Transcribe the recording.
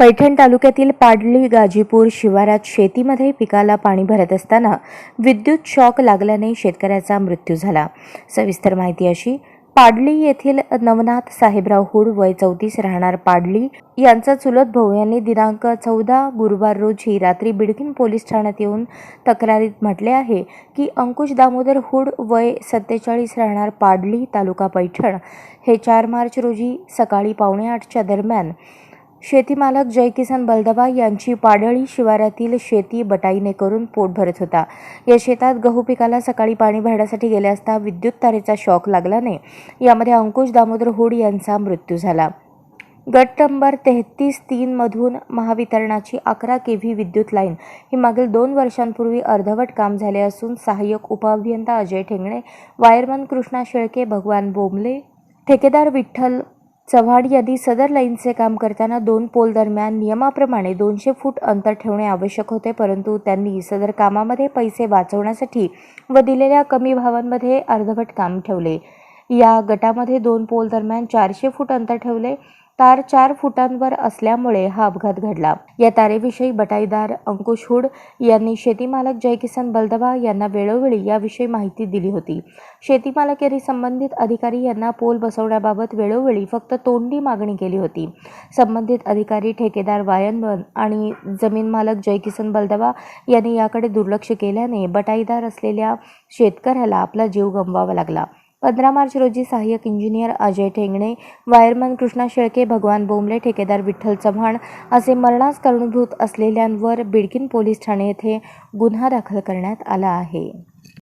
पैठण तालुक्यातील पाडली गाजीपूर शिवारात शेतीमध्ये पिकाला पाणी भरत असताना विद्युत शॉक लागल्याने शेतकऱ्याचा मृत्यू झाला. सविस्तर माहिती अशी पाडली येथील नवनाथ साहेबराव हुड वय चौतीस राहणार पाडली यांचा चुलत भाऊ यांनी दिनांक चौदा गुरुवार रोजी रात्री बिडकीन पोलीस ठाण्यात येऊन तक्रारीत म्हटले आहे की अंकुश दामोदर हुड वय सत्तेचाळीस राहणार पाडली तालुका पैठण हे चार मार्च रोजी सकाळी पावणे आठच्या दरम्यान शेतीमालक जयकिसन बलदबा यांची पाडळी शिवारातील शेती बटाईने करून पोट भरत होता. या शेतात गहू पिकाला सकाळी पाणी भरण्यासाठी गेले असता विद्युत तारेचा शॉक लागल्याने यामध्ये अंकुश दामोदर हुड यांचा मृत्यू झाला. गट नंबर तेहतीस तीनमधून महावितरणाची अकरा के व्ही विद्युत लाईन ही मागील दोन वर्षांपूर्वी अर्धवट काम झाले असून सहाय्यक उपअभियंता अजय ठेंगणे वायरमन कृष्णा शेळके भगवान बोंबले ठेकेदार विठ्ठल चव्हाण यांनी सदर लाईनचे काम करताना दोन पोल दरम्यान नियमाप्रमाणे दोनशे फूट अंतर ठेवणे आवश्यक होते परंतु त्यांनी सदर कामामध्ये पैसे वाचवण्यासाठी व दिलेल्या कमी भावांमध्ये अर्धवट काम ठेवले. या गटामध्ये दोन पोल दरम्यान चारशे फूट अंतर ठेवले. तार चार फुटांवर असल्यामुळे हा अपघात घडला. या तारेविषयी बटाईदार अंकुश हुड यांनी शेतीमालक जयकिसन बलदबा यांना वेळोवेळी याविषयी माहिती दिली होती. शेतीमालक यांनी संबंधित अधिकारी यांना पोल बसवण्याबाबत वेळोवेळी फक्त तोंडी मागणी केली होती. संबंधित अधिकारी ठेकेदार वायनवन आणि जमीन मालक जयकिसन बलदबा यांनी याकडे दुर्लक्ष केल्याने बटाईदार असलेल्या शेतकऱ्याला आपला जीव गमवावा लागला. पंधरा मार्च रोजी सहाय्यक इंजिनियर अजय ठेंगणे वायरमन कृष्णा शेळके भगवान बोंबले ठेकेदार विठ्ठल चव्हाण असे मरणास कारणीभूत असलेल्यांवर बिडकीन पोलीस ठाणे येथे गुन्हा दाखल करण्यात आला आहे.